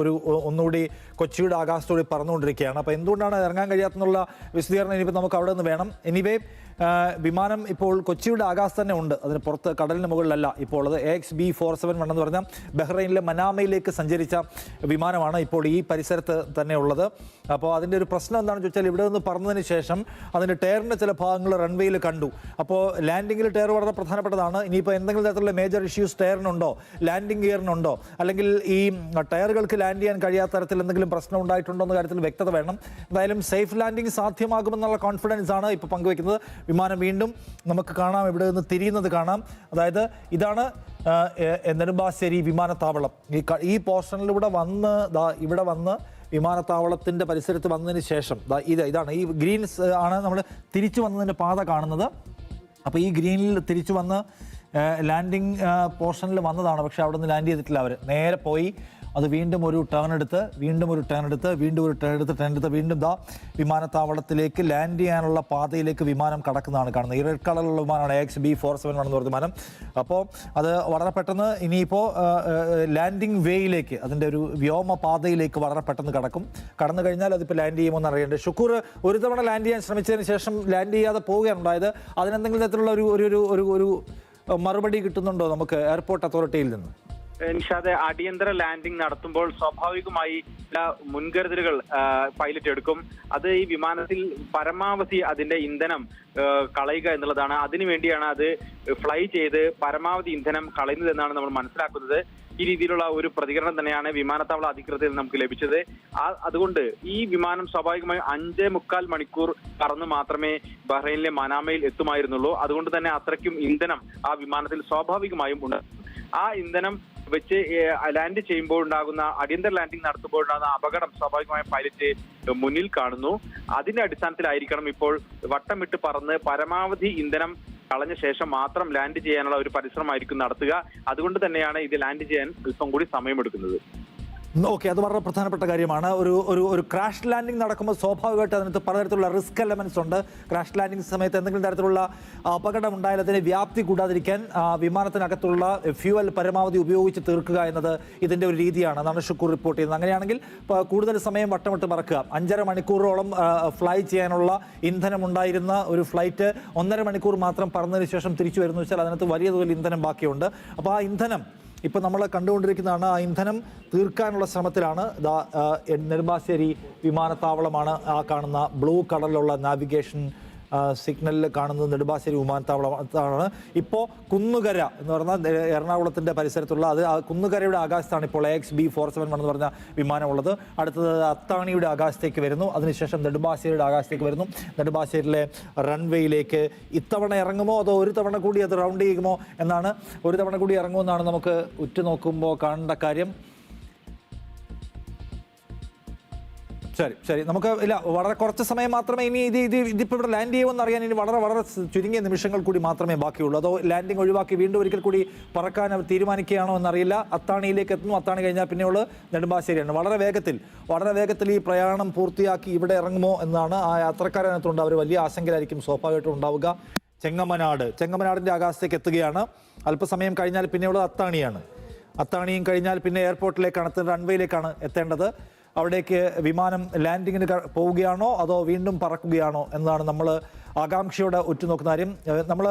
ഒരു ഒന്നുകൂടി കൊച്ചിയുടെ ആകാശത്തോടെ പറന്നുകൊണ്ടിരിക്കുകയാണ്. അപ്പോൾ എന്തുകൊണ്ടാണ് ഇറങ്ങാൻ കഴിയാത്തെന്നുള്ള വിശദീകരണം ഇനിയിപ്പോൾ നമുക്ക് അവിടെ നിന്ന് വേണം. എനിവേ വിമാനം ഇപ്പോൾ കൊച്ചിയുടെ ആകാശത്ത് തന്നെ ഉണ്ട്. അതിന് പുറത്ത് കടലിന് മുകളിലല്ല ഇപ്പോൾ ഉള്ളത്. A X B four seven one എന്ന് പറഞ്ഞാൽ ബഹ്റൈനിലെ മനാമയിലേക്ക് സഞ്ചരിച്ച വിമാനമാണ് ഇപ്പോൾ ഈ പരിസരത്ത് തന്നെ ഉള്ളത്. അപ്പോൾ അതിന്റെ ഒരു പ്രശ്നം എന്താണെന്ന് ചോദിച്ചാൽ ഇവിടെ നിന്ന് പറന്നതിന് ശേഷം അതിന്റെ ടയറിന്റെ ചില ഭാഗങ്ങൾ റൺവേയിൽ കണ്ടു. അപ്പോൾ ലാൻഡിങ്ങിൽ ടയർ വളരെ പ്രധാനപ്പെട്ടതാണ്. ഇനിയിപ്പോൾ എന്തെങ്കിലും തരത്തിലുള്ള മേജർ ഇഷ്യൂസ് ടയറിനുണ്ടോ? ലാൻഡിംഗ് ഗിയറിനുണ്ടോ അല്ലെങ്കിൽ ഈ ടയറുകൾക്ക് ലാൻഡ് ചെയ്യാൻ കഴിയാത്ത തരത്തിൽ എന്തെങ്കിലും പ്രശ്നം ഉണ്ടായിട്ടുണ്ടോ എന്ന കാര്യത്തിൽ വ്യക്തത വേണം. എന്തായാലും സേഫ് ലാൻഡിംഗ് സാധ്യമാകുമെന്നുള്ള കോൺഫിഡൻസ് ആണ് ഇപ്പോൾ പങ്കുവെക്കുന്നത് വിമാനം വീണ്ടും നമുക്ക് കാണാം. ഇവിടെ നിന്ന് തിരിയുന്നത് കാണാം. അതായത് ഇതാണ് നെടുമ്പാശ്ശേരി വിമാനത്താവളം. ഈ ഈ പോർഷനിലൂടെ വന്ന് ഇവിടെ വന്ന് വിമാനത്താവളത്തിന്റെ പരിസരത്ത് വന്നതിന് ശേഷം ഇത് ഇതാണ്. ഈ ഗ്രീൻസ് ആണ് നമ്മൾ തിരിച്ചു വന്നതിന്റെ പാത കാണുന്നത്. അപ്പോൾ ഈ ഗ്രീനിൽ തിരിച്ചു വന്ന് ലാൻഡിങ് പോർഷനിൽ വന്നതാണ്. പക്ഷേ അവിടെ നിന്ന് ലാൻഡ് ചെയ്തിട്ടില്ല അവർ നേരെ പോയി അത് വീണ്ടും ഒരു ടേൺ എടുത്ത് വീണ്ടും ഒരു ടേൺ എടുത്ത് വീണ്ടും ഒരു ടേൺ എടുത്ത് ടേൺ എടുത്ത് വീണ്ടും ദാ വിമാനത്താവളത്തിലേക്ക് ലാൻഡ് ചെയ്യാനുള്ള പാതയിലേക്ക് വിമാനം കടക്കുന്നതാണ് കാണുന്നത്. ഈ റെഡ് കളറുള്ള വിമാനമാണ് എക്സ് ബി ഫോർ സെവൻ എന്ന് പറഞ്ഞ വിമാനം. അപ്പോൾ അത് വളരെ പെട്ടെന്ന് ഇനിയിപ്പോൾ ലാൻഡിംഗ് വേയിലേക്ക് അതിന്റെ ഒരു വ്യോമ പാതയിലേക്ക് വളരെ പെട്ടെന്ന് കടക്കും. കടന്നു കഴിഞ്ഞാൽ അതിപ്പോൾ ലാൻഡ് ചെയ്യുമെന്ന് അറിയേണ്ടത്. ഷുക്കൂർ ഒരു തവണ ലാൻഡ് ചെയ്യാൻ ശ്രമിച്ചതിന് ശേഷം ലാൻഡ് ചെയ്യാതെ പോവുകയാണ്. ഉണ്ടായത് അതിനെന്തെങ്കിലും തരത്തിലുള്ള ഒരു ഒരു ഒരു ഒരു ഒരു മറുപടി കിട്ടുന്നുണ്ടോ നമുക്ക് എയർപോർട്ട് അതോറിറ്റിയിൽ നിന്ന്? നിഷാദ് അടിയന്തര ലാൻഡിംഗ് നടത്തുമ്പോൾ സ്വാഭാവികമായി ചില മുൻകരുതലുകൾ പൈലറ്റ് എടുക്കും. അത് ഈ വിമാനത്തിൽ പരമാവധി അതിന്റെ ഇന്ധനം കളയുക എന്നുള്ളതാണ്. അതിനുവേണ്ടിയാണ് അത് ഫ്ലൈ ചെയ്ത് പരമാവധി ഇന്ധനം കളയുന്നതെന്നാണ് നമ്മൾ മനസ്സിലാക്കുന്നത്. ഈ രീതിയിലുള്ള ഒരു പ്രതികരണം തന്നെയാണ് വിമാനത്താവള അധികൃതരിൽ നമുക്ക് ലഭിച്ചത്. അതുകൊണ്ട് ഈ വിമാനം സ്വാഭാവികമായും അഞ്ചേ മുക്കാൽ മണിക്കൂർ പറന്ന് മാത്രമേ ബഹ്റൈനിലെ മനാമയിൽ എത്തുമായിരുന്നുള്ളൂ. അതുകൊണ്ട് തന്നെ അത്രയ്ക്കും ഇന്ധനം ആ വിമാനത്തിൽ സ്വാഭാവികമായും ഉണ്ട്. ആ ഇന്ധനം വെച്ച് ലാൻഡ് ചെയ്യുമ്പോൾ ഉണ്ടാകുന്ന അടിയന്തര ലാൻഡിംഗ് നടത്തുമ്പോഴുണ്ടാകുന്ന അപകടം സ്വാഭാവികമായും പൈലറ്റ് മുന്നിൽ കാണുന്നു. അതിന്റെ അടിസ്ഥാനത്തിലായിരിക്കണം ഇപ്പോൾ വട്ടമിട്ട് പറന്ന് പരമാവധി ഇന്ധനം കളഞ്ഞ ശേഷം മാത്രം ലാൻഡ് ചെയ്യാനുള്ള ഒരു പരിശ്രമമായിരിക്കും നടത്തുക. അതുകൊണ്ട് തന്നെയാണ് ഇത് ലാൻഡ് ചെയ്യാൻ അല്പം കൂടി സമയമെടുക്കുന്നത്. ഓക്കെ അത് വളരെ പ്രധാനപ്പെട്ട കാര്യമാണ്. ഒരു ഒരു ഒരു ക്രാഷ് ലാൻഡിംഗ് നടക്കുമ്പോൾ സ്വാഭാവികമായിട്ട് അതിനകത്ത് പലതരത്തിലുള്ള റിസ്ക് എലമെൻസ് ഉണ്ട്. ക്രാഷ് ലാൻഡിംഗ് സമയത്ത് എന്തെങ്കിലും തരത്തിലുള്ള അപകടം ഉണ്ടായാൽ അതിന് വ്യാപ്തി കൂടാതിരിക്കാൻ വിമാനത്തിനകത്തുള്ള ഫ്യൂവൽ പരമാവധി ഉപയോഗിച്ച് തീർക്കുക എന്നത് ഇതിന്റെ ഒരു രീതിയാണ്. എന്നാണ് ഷുക്കൂർ റിപ്പോർട്ട് ചെയ്യുന്നത്. അങ്ങനെയാണെങ്കിൽ കൂടുതൽ സമയം വട്ടമിട്ട് മറക്കുക. അഞ്ചര മണിക്കൂറോളം ഫ്ലൈ ചെയ്യാനുള്ള ഇന്ധനം ഉണ്ടായിരുന്ന ഒരു ഫ്ലൈറ്റ് ഒന്നര മണിക്കൂർ മാത്രം പറന്നതിന് ശേഷം തിരിച്ചു വരുന്നു വെച്ചാൽ അതിനകത്ത് വലിയ തോതിൽ ഇന്ധനം ബാക്കിയുണ്ട്. അപ്പോൾ ആ ഇന്ധനം ഇപ്പോൾ നമ്മൾ കണ്ടുകൊണ്ടിരിക്കുന്നതാണ് ആ ഇന്ധനം തീർക്കാനുള്ള ശ്രമത്തിലാണ്. നെടുമ്പാശ്ശേരി വിമാനത്താവളമാണ് ആ കാണുന്ന ബ്ലൂ കളറിലുള്ള നാവിഗേഷൻ സിഗ്നലിൽ കാണുന്നത് നെടുമ്പാശ്ശേരി വിമാനത്താവളമാണ് ഇപ്പോൾ കുന്നുകര എന്ന് പറഞ്ഞാൽ എറണാകുളത്തിന്റെ പരിസരത്തുള്ള അത് കുന്നുകരയുടെ ആകാശത്താണ് ഇപ്പോൾ X B four seven one എന്ന് പറഞ്ഞ വിമാനമുള്ളത്. അടുത്തത് അത്താണിയുടെ ആകാശത്തേക്ക് വരുന്നു. അതിനുശേഷം നെടുമ്പാശ്ശേരിയുടെ ആകാശത്തേക്ക് വരുന്നു. നെടുമ്പാശ്ശേരിയിലെ റൺവേയിലേക്ക് ഇത്തവണ ഇറങ്ങുമോ അതോ ഒരു തവണ കൂടി അത് റൗണ്ട് ചെയ്യുമോ എന്നാണ് ഒരു തവണ കൂടി ഇറങ്ങുമെന്നാണ് നമുക്ക് ഉറ്റുനോക്കുമ്പോൾ കാണേണ്ട കാര്യം. ശരി ശരി. നമുക്ക് ഇല്ല വളരെ കുറച്ച് സമയം മാത്രമേ ഇനി ഇത് ഇത് ഇതിപ്പോൾ ഇവിടെ ലാൻഡ് ചെയ്യുമെന്ന് അറിയാൻ ഇനി വളരെ വളരെ ചുരുങ്ങിയ നിമിഷങ്ങൾ കൂടി മാത്രമേ ബാക്കിയുള്ളൂ. അതോ ലാൻഡിംഗ് ഒഴിവാക്കി വീണ്ടും ഒരിക്കൽ കൂടി പറക്കാൻ തീരുമാനിക്കുകയാണോ എന്നറിയില്ല. അത്താണിയിലേക്ക് എത്തുന്നു. അത്താണി കഴിഞ്ഞാൽ പിന്നെയുള്ള നെടുമ്പാശ്ശേരിയാണ്. വളരെ വേഗത്തിൽ വളരെ വേഗത്തിൽ ഈ പ്രയാണം പൂർത്തിയാക്കി ഇവിടെ ഇറങ്ങുമോ എന്നാണ് ആ യാത്രക്കാരനകത്തുണ്ട് അവർ വലിയ ആശങ്കയിലായിരിക്കും. സ്വാഭാവികമായിട്ടും ഉണ്ടാവുക. ചെങ്ങമനാട് ചെങ്ങമനാടിന്റെ ആകാശത്തേക്ക് എത്തുകയാണ്. അല്പസമയം കഴിഞ്ഞാൽ പിന്നെയുള്ളത് അത്താണിയാണ്. അത്താണിയും കഴിഞ്ഞാൽ പിന്നെ എയർപോർട്ടിലേക്കാണ് റൺവേയിലേക്കാണ് എത്തേണ്ടത്. അവിടേക്ക് വിമാനം ലാൻഡിങ്ങിന് പോവുകയാണോ അതോ വീണ്ടും പറക്കുകയാണോ? എന്നതാണ് നമ്മൾ ആകാംക്ഷയോടെ ഉറ്റുനോക്കുന്ന കാര്യം. നമ്മൾ